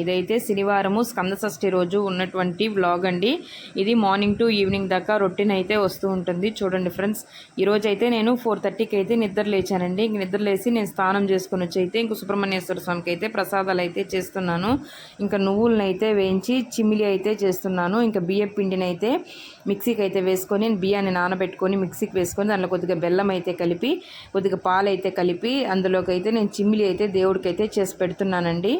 ఇదైతే శనివారము స్కంద షష్ఠి రోజు ఉన్నటువంటి వ్లాగ్ అండి. ఇది మార్నింగ్ టు ఈవినింగ్ దాకా రొటీన్ అయితే వస్తూ ఉంటుంది. చూడండి ఫ్రెండ్స్ ఈరోజు అయితే నేను ఫోర్ థర్టీకి అయితే నిద్ర లేచానండి. ఇంక నిద్ర లేచి నేను స్నానం చేసుకుని వచ్చి అయితే ఇంక సుబ్రహ్మణ్యేశ్వర స్వామికి అయితే ప్రసాదాలు అయితే చేస్తున్నాను. ఇంకా నువ్వులను అయితే వేయించి చిమిలి అయితే చేస్తున్నాను. ఇంకా బియ్య పిండిని అయితే మిక్సీకి అయితే వేసుకొని బియ్యాన్ని నానబెట్టుకొని మిక్సీకి వేసుకొని దాంట్లో కొద్దిగా బెల్లం అయితే కలిపి కొద్దిగా పాలు అయితే కలిపి అందులోకి అయితే నేను చిమ్మిలి అయితే దేవుడికి అయితే చేసి పెడుతున్నానండి.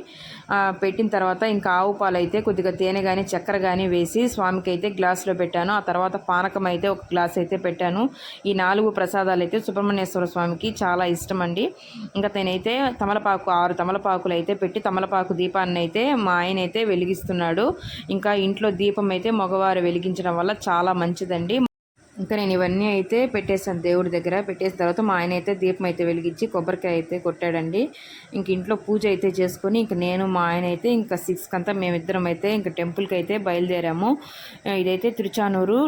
పెట్టి పెట్టిన తర్వాత ఇంకా ఆవు పాలు అయితే కొద్దిగా తేనె కానీ చక్కెర కానీ వేసి స్వామికి అయితే గ్లాసులో పెట్టాను. ఆ తర్వాత పానకం అయితే ఒక గ్లాస్ అయితే పెట్టాను. ఈ నాలుగు ప్రసాదాలు అయితే సుబ్రహ్మణ్యేశ్వర స్వామికి చాలా ఇష్టం అండి ఇంకా నేనైతే తమలపాకు ఆరు తమలపాకులు అయితే పెట్టి తమలపాకు దీపాన్ని అయితే మా ఆయన అయితే వెలిగిస్తున్నాడు. ఇంకా ఇంట్లో దీపం అయితే మగవారు వెలిగించడం వల్ల చాలా మంచిదండి. ఇంకా నేను ఇవన్నీ అయితే పెట్టేసాను దేవుడి దగ్గర. పెట్టేసిన తర్వాత మా ఆయన అయితే దీపం అయితే వెలిగించి కొబ్బరికాయ అయితే కొట్టాడండి. ఇంక ఇంట్లో పూజ అయితే చేసుకొని ఇంక నేను మా ఆయన అయితే ఇంకా సిక్స్కి అంతా మేమిద్దరం అయితే ఇంకా టెంపుల్కి అయితే బయలుదేరాము. ఇదైతే తిరుచానూరు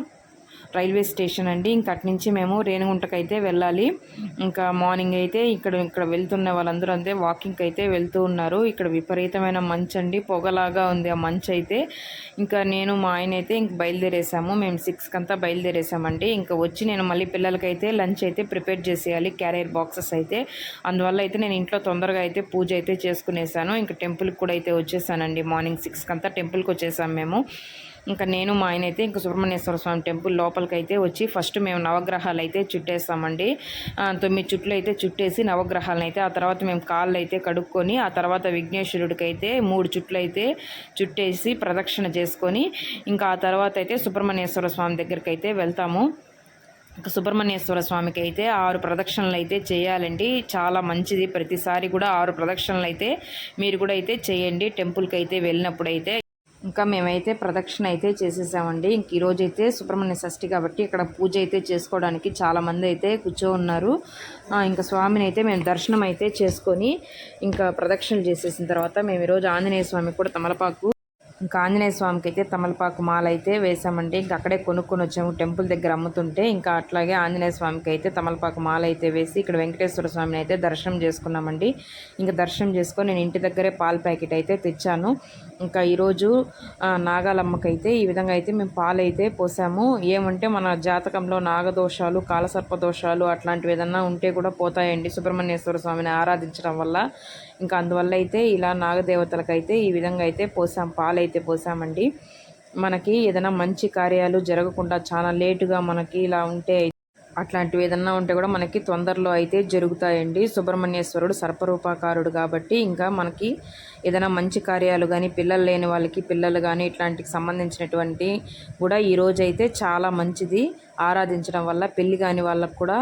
రైల్వే స్టేషన్ అండి. ఇంకా అటు నుంచి మేము రేణిగుంటకి అయితే వెళ్ళాలి. ఇంకా మార్నింగ్ అయితే ఇక్కడ ఇక్కడ వెళ్తున్న వాళ్ళందరూ అంతే వాకింగ్కి అయితే వెళ్తూ ఉన్నారు. ఇక్కడ విపరీతమైన మంచు అండి. పొగలాగా ఉంది ఆ మంచు అయితే. ఇంకా నేను మా ఆయన అయితే ఇంక బయలుదేరేసాము. మేము సిక్స్కి అంతా బయలుదేరేసామండి. ఇంకా వచ్చి నేను మళ్ళీ పిల్లలకైతే లంచ్ అయితే ప్రిపేర్ చేసేయాలి క్యారియర్ బాక్సెస్ అయితే. అందువల్ల అయితే నేను ఇంట్లో తొందరగా అయితే పూజ అయితే చేసుకునేసాను. ఇంకా టెంపుల్కి కూడా అయితే వచ్చేసానండి. మార్నింగ్ సిక్స్కి అంతా టెంపుల్కి వచ్చేసాము మేము. ఇంకా నేను మా ఆయన అయితే ఇంకా సుబ్రహ్మణ్యేశ్వర స్వామి టెంపుల్ లోపలికి అయితే వచ్చి ఫస్ట్ మేము నవగ్రహాలు అయితే చుట్టేస్తామండి తొమ్మిది చుట్లు అయితే చుట్టేసి నవగ్రహాలను అయితే ఆ తర్వాత మేము కాళ్ళు అయితే కడుక్కొని ఆ తర్వాత విఘ్నేశ్వరుడికి అయితే మూడు చుట్లు అయితే చుట్టేసి ప్రదక్షిణ చేసుకొని ఇంకా ఆ తర్వాత అయితే సుబ్రహ్మణ్యేశ్వర స్వామి దగ్గరికి అయితే వెళ్తాము సుబ్రహ్మణ్యేశ్వర స్వామికి అయితే ఆరు ప్రదక్షిణలు అయితే చేయాలండి. చాలా మంచిది. ప్రతిసారి కూడా ఆరు ప్రదక్షిణలు అయితే మీరు కూడా అయితే చేయండి. టెంపుల్కి అయితే వెళ్ళినప్పుడు అయితే ఇంకా మేమైతే ప్రదక్షిణ అయితే చేసేసామండి. ఇంక ఈరోజు అయితే సుబ్రహ్మణ్య షష్ఠి కాబట్టి ఇక్కడ పూజ అయితే చేసుకోవడానికి చాలా మంది అయితే కూర్చో ఉన్నారు. ఆ, ఇంకా స్వామిని అయితే మేము దర్శనం అయితే చేసుకొని ఇంకా ప్రదక్షిణలు చేసేసిన తర్వాత మేము ఈరోజు ఆంజనేయ స్వామి కూడా తమలపాకు ఇంకా ఆంజనేయ స్వామికి అయితే తమలపాకు మాల అయితే వేసామండి. ఇంకా అక్కడే కొనుక్కొని వచ్చాము. టెంపుల్ దగ్గర అమ్ముతుంటే ఇంకా అట్లాగే ఆంజనేయ స్వామికి అయితే తమలపాకు మాల అయితే వేసి ఇక్కడ వెంకటేశ్వర స్వామిని అయితే దర్శనం చేసుకున్నామండి. ఇంకా దర్శనం చేసుకొని నేను ఇంటి దగ్గరే పాల ప్యాకెట్ అయితే తెచ్చాను. ఇంకా ఈరోజు నాగాలమ్మకి అయితే ఈ విధంగా అయితే మేము పాలు అయితే పోసాము. ఏమంటే మన జాతకంలో నాగదోషాలు కాలసర్ప దోషాలు అట్లాంటివి ఏదన్నా ఉంటే కూడా పోతాయండి సుబ్రహ్మణ్యేశ్వర స్వామిని ఆరాధించడం వల్ల. ఇంకా అందువల్ల అయితే ఇలా నాగదేవతలకైతే ఈ విధంగా అయితే పోసాం. పాలైతే అయితే పోసామండి. మనకి ఏదైనా మంచి కార్యాలు జరగకుండా చాలా లేటుగా మనకి ఇలా ఉంటే అట్లాంటివి ఏదన్నా ఉంటే కూడా మనకి తొందరలో అయితే జరుగుతాయండి. సుబ్రహ్మణ్యేశ్వరుడు సర్పరూపాకారుడు కాబట్టి ఇంకా మనకి ఏదైనా మంచి కార్యాలు కానీ పిల్లలు లేని వాళ్ళకి పిల్లలు కానీ ఇట్లాంటికి సంబంధించినటువంటి కూడా ఈ చాలా మంచిది. ఆరాధించడం వల్ల పెళ్ళి కాని వాళ్ళకు కూడా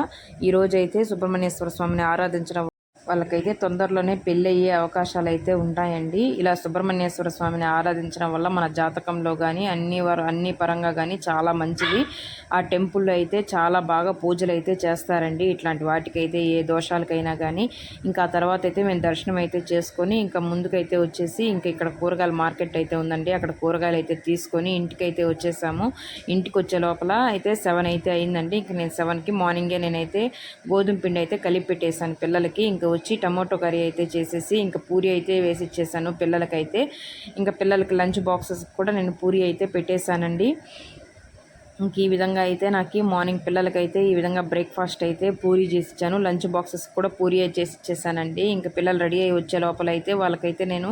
ఈ రోజు అయితే సుబ్రహ్మణ్యేశ్వర స్వామిని ఆరాధించడం వాళ్ళకైతే తొందరలోనే పెళ్ళి అయ్యే అవకాశాలు అయితే ఉంటాయండి. ఇలా సుబ్రహ్మణ్యేశ్వర స్వామిని ఆరాధించడం వల్ల మన జాతకంలో కానీ అన్ని వారు అన్ని పరంగా కానీ చాలా మంచిది. ఆ టెంపుల్లో అయితే చాలా బాగా పూజలు అయితే చేస్తారండి. ఇట్లాంటి వాటికైతే ఏ దోషాలకైనా కానీ ఇంకా ఆ తర్వాత అయితే మేము దర్శనం అయితే చేసుకొని ఇంకా ముందుకైతే వచ్చేసి ఇంకా ఇక్కడ కూరగాయల మార్కెట్ అయితే ఉందండి. అక్కడ కూరగాయలు అయితే తీసుకొని ఇంటికైతే వచ్చేసాము. ఇంటికి వచ్చే లోపల అయితే సెవెన్ అయితే అయిందండి. ఇంక నేను సెవెన్కి మార్నింగే నేనైతే గోధుమ పిండి అయితే కలిపి పెట్టేశాను పిల్లలకి. ఇంకా వచ్చి టమోటో కర్రీ అయితే చేసేసి ఇంకా పూరి అయితే వేసి ఇచ్చేసాను పిల్లలకైతే. ఇంకా పిల్లలకి లంచ్ బాక్సెస్ కూడా నేను పూరి అయితే పెట్టేశానండి. ఇంక ఈ విధంగా అయితే నాకు మార్నింగ్ పిల్లలకైతే ఈ విధంగా బ్రేక్ఫాస్ట్ అయితే పూరి చేసి ఇచ్చాను. లంచ్ బాక్సెస్ కూడా పూరి అయితే చేసి ఇచ్చేసానండి. ఇంకా పిల్లలు రెడీ అయ్యి వచ్చే లోపల అయితే వాళ్ళకైతే నేను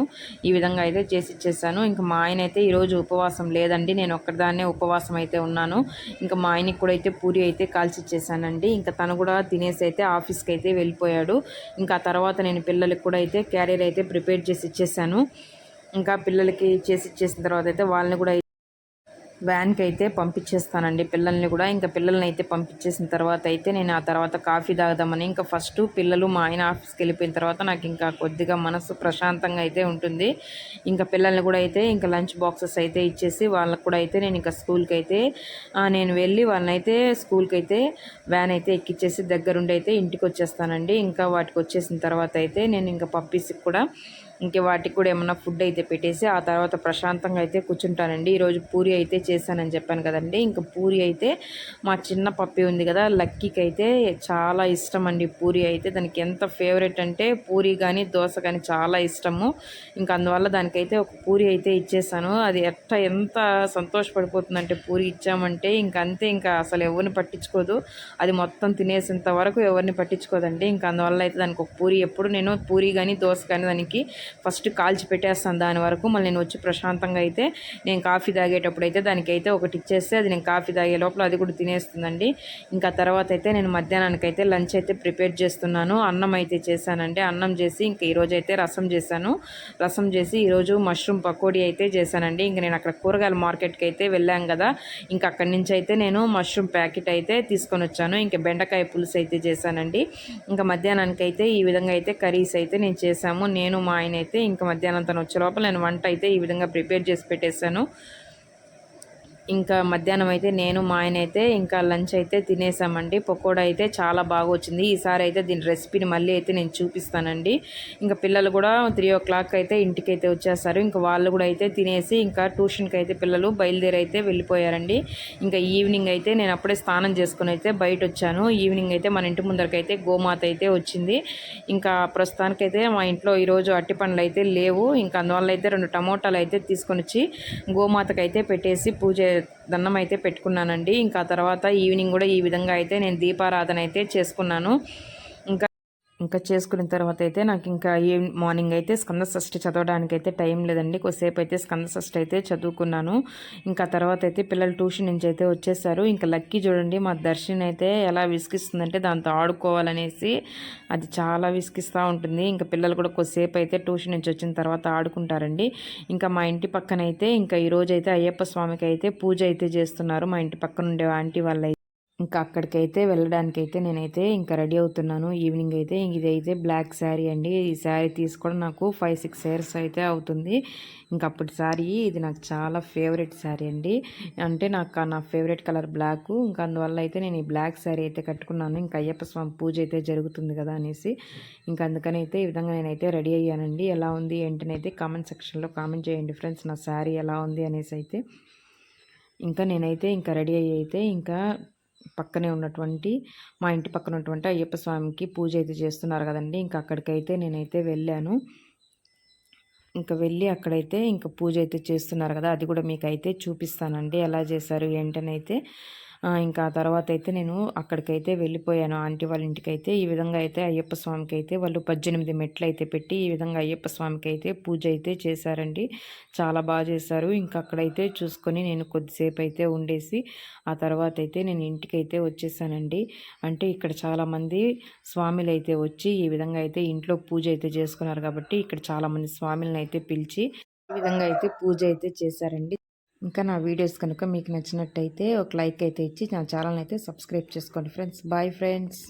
ఈ విధంగా అయితే చేసి ఇచ్చేసాను. ఇంకా మా ఆయన అయితే ఈరోజు ఉపవాసం లేదండి. నేను ఒక్కదాన్నే ఉపవాసం అయితే ఉన్నాను. ఇంకా మా ఆయనకి కూడా అయితే పూరి అయితే కాల్చి ఇచ్చేసానండి. ఇంకా తను కూడా తినేసి అయితే ఆఫీస్కి అయితే వెళ్ళిపోయాడు. ఇంకా తర్వాత నేను పిల్లలకి కూడా అయితే క్యారియర్ అయితే ప్రిపేర్ చేసి ఇచ్చేసాను. ఇంకా పిల్లలకి చేసి ఇచ్చేసిన తర్వాత అయితే వాళ్ళని కూడా వ్యాన్కి అయితే పంపించేస్తానండి పిల్లల్ని కూడా. ఇంకా పిల్లల్ని అయితే పంపించేసిన తర్వాత అయితే నేను ఆ తర్వాత కాఫీ తాగుదామని ఇంకా ఫస్ట్ పిల్లలు మా ఆయన ఆఫీస్కి వెళ్ళిపోయిన తర్వాత నాకు ఇంకా కొద్దిగా మనసు ప్రశాంతంగా అయితే ఉంటుంది. ఇంకా పిల్లల్ని కూడా అయితే ఇంకా లంచ్ బాక్సెస్ అయితే ఇచ్చేసి వాళ్ళకు కూడా అయితే నేను ఇంకా స్కూల్కి అయితే నేను వెళ్ళి వాళ్ళని అయితే స్కూల్కి అయితే వ్యాన్ అయితే ఎక్కిచ్చేసి దగ్గరుండి అయితే ఇంటికి వచ్చేస్తానండి ఇంకా వాటికి వచ్చేసిన తర్వాత అయితే నేను ఇంకా పప్పీస్కి కూడా ఇంక వాటికి కూడా ఏమన్నా ఫుడ్ అయితే పెట్టేసి ఆ తర్వాత ప్రశాంతంగా అయితే కూర్చుంటానండి. ఈరోజు పూరి అయితే చేశానని చెప్పాను కదండి. ఇంకా పూరి అయితే మా చిన్న పప్పి ఉంది కదా లక్కీకి అయితే చాలా ఇష్టం అండి పూరి అయితే. దానికి ఎంత ఫేవరెట్ అంటే పూరి కానీ దోశ కానీ చాలా ఇష్టము. ఇంకా అందువల్ల దానికైతే ఒక పూరి అయితే ఇచ్చేసాను. అది ఎట్ట ఎంత సంతోషపడిపోతుందంటే పూరి ఇచ్చామంటే ఇంక అంతే ఇంకా అసలు ఎవరిని పట్టించుకోదు. అది మొత్తం తినేసేంత వరకు ఎవరిని పట్టించుకోదండి. ఇంకా అందువల్ల అయితే దానికి ఒక పూరి ఎప్పుడు నేను పూరి కానీ దోశ కానీ దానికి ఫస్ట్ కాల్చి పెట్టేస్తాను దాని వరకు. మళ్ళీ నేను వచ్చి ప్రశాంతంగా అయితే నేను కాఫీ తాగేటప్పుడు అయితే దానికైతే ఒకటి ఇచ్చేస్తే అది నేను కాఫీ తాగే లోపల అది కూడా తినేస్తుందండి. ఇంకా తర్వాత అయితే నేను మధ్యాహ్నానికి అయితే లంచ్ అయితే ప్రిపేర్ చేస్తున్నాను. అన్నం అయితే చేశానండి. అన్నం చేసి ఇంకా ఈరోజు అయితే రసం చేశాను. రసం చేసి ఈరోజు మష్రూమ్ పకోడీ అయితే చేశానండి. ఇంకా నేను అక్కడ కూరగాయల మార్కెట్కి అయితే వెళ్ళాం కదా. ఇంకా అక్కడి నుంచి అయితే నేను మష్రూమ్ ప్యాకెట్ అయితే తీసుకొని వచ్చాను. ఇంకా బెండకాయ పులుసు అయితే చేశానండి. ఇంకా మధ్యాహ్నానికి అయితే ఈ విధంగా అయితే కర్రీస్ అయితే నేను చేశాము. నేను మా ఆయన అయితే ఇంకా మధ్యాహ్నం తను వచ్చే లోపల నేను వంట అయితే ఈ విధంగా ప్రిపేర్ చేసి పెట్టేశాను. ఇంకా మధ్యాహ్నం అయితే నేను మా ఆయన అయితే ఇంకా లంచ్ అయితే తినేసామండి. పకోడా అయితే చాలా బాగా వచ్చింది. ఈసారి అయితే దీని రెసిపీని మళ్ళీ అయితే నేను చూపిస్తానండి. ఇంకా పిల్లలు కూడా త్రీ ఓ క్లాక్ అయితే ఇంటికి అయితే వచ్చేస్తారు ఇంకా వాళ్ళు కూడా అయితే తినేసి ఇంకా ట్యూషన్కి అయితే పిల్లలు బయలుదేరి అయితే వెళ్ళిపోయారండి. ఇంకా ఈవినింగ్ అయితే నేను అప్పుడే స్నానం చేసుకుని అయితే బయట వచ్చాను ఈవినింగ్ అయితే మన ఇంటి ముందరకైతే గోమాత అయితే వచ్చింది. ఇంకా ప్రస్తుతానికైతే మా ఇంట్లో ఈరోజు అట్టి పండ్లు అయితే లేవు. ఇంకా అందువల్ల అయితే రెండు టమోటాలు అయితే తీసుకొని వచ్చి గోమాతకైతే అయితే పెట్టేసి పూజ దండం అయితే పెట్టుకున్నానండి. ఇంకా తర్వాత ఈవినింగ్ కూడా ఈ విధంగా అయితే నేను దీపారాధన అయితే చేసుకున్నాను. ఇంకా చేసుకున్న తర్వాత అయితే నాకు ఇంకా ఈ మార్నింగ్ అయితే స్కంద షష్ఠి చదవడానికి అయితే టైం లేదండి. కొద్దిసేపు అయితే స్కంద షష్ఠి అయితే చదువుకున్నాను. ఇంకా తర్వాత అయితే పిల్లలు ట్యూషన్ నుంచి అయితే వచ్చేసారు. ఇంకా లక్కీ చూడండి మా దర్శన్ అయితే ఎలా విసిగిస్తుందంటే దాంతో ఆడుకోవాలనేసి అది చాలా విసిగిస్తూ ఉంటుంది. ఇంకా పిల్లలు కూడా కొద్దిసేపు అయితే ట్యూషన్ నుంచి వచ్చిన తర్వాత ఆడుకుంటారండి. ఇంకా మా ఇంటి పక్కన అయితే ఇంకా ఈరోజు అయితే అయ్యప్ప స్వామికి అయితే పూజ అయితే చేస్తున్నారు. మా ఇంటి పక్కన ఉండే ఆంటీ వాళ్ళ ఇంకా అక్కడికైతే వెళ్ళడానికైతే నేనైతే ఇంకా రెడీ అవుతున్నాను. ఈవినింగ్ అయితే ఇదైతే బ్లాక్ శారీ అండి. ఈ శారీ తీసుకోవడం నాకు ఫైవ్ సిక్స్ ఇయర్స్ అయితే అవుతుంది. ఇంకా అప్పటి శారీ ఇది నాకు చాలా ఫేవరెట్ శారీ అండి. అంటే నాకు నా ఫేవరెట్ కలర్ బ్లాక్. ఇంకా అందువల్ల అయితే నేను ఈ బ్లాక్ శారీ అయితే కట్టుకున్నాను. ఇంకా అయ్యప్ప స్వామి పూజ అయితే జరుగుతుంది కదా అనేసి. ఇంకా అందుకని అయితే ఈ విధంగా నేనైతే రెడీ అయ్యానండి. ఎలా ఉంది ఏంటనైతే కామెంట్ సెక్షన్లో కామెంట్ చేయండి ఫ్రెండ్స్. నా శారీ ఎలా ఉంది అనేసి అయితే. ఇంకా నేనైతే ఇంకా రెడీ అయ్యి అయితే ఇంకా పక్కనే ఉన్నటువంటి మా ఇంటి పక్కన ఉన్నటువంటి అయ్యప్ప స్వామికి పూజ అయితే చేస్తున్నారు కదండి. ఇంకా అక్కడికైతే నేనైతే వెళ్ళాను. ఇంకా వెళ్ళి అక్కడైతే ఇంకా పూజ అయితే చేస్తున్నారు కదా అది కూడా మీకు అయితే చూపిస్తానండి. ఎలా చేశారు ఏంటనైతే ఇంకా తర్వాత అయితే నేను అక్కడికైతే వెళ్ళిపోయాను. ఆంటీ వాళ్ళ ఇంటికి అయితే ఈ విధంగా అయితే అయ్యప్ప స్వామికి అయితే వాళ్ళు పద్దెనిమిది మెట్లు అయితే పెట్టి ఈ విధంగా అయ్యప్ప స్వామికి అయితే పూజ అయితే చేశారండి. చాలా బాగా చేశారు. ఇంకా అక్కడైతే చూసుకొని నేను కొద్దిసేపు అయితే ఉండేసి ఆ తర్వాత అయితే నేను ఇంటికి అయితే వచ్చేసానండి. అంటే ఇక్కడ చాలామంది స్వామిలు అయితే వచ్చి ఈ విధంగా అయితే ఇంట్లో పూజ అయితే చేసుకున్నారు కాబట్టి ఇక్కడ చాలామంది స్వామిలను అయితే పిలిచి ఈ విధంగా అయితే పూజ అయితే చేశారండి. ఇంకా నా వీడియోస్ కనుక మీకు నచ్చినట్టయితే ఒక లైక్ అయితే ఇచ్చి నా ఛానల్ అయితే సబ్స్క్రైబ్ చేసుకోండి ఫ్రెండ్స్. Bye friends.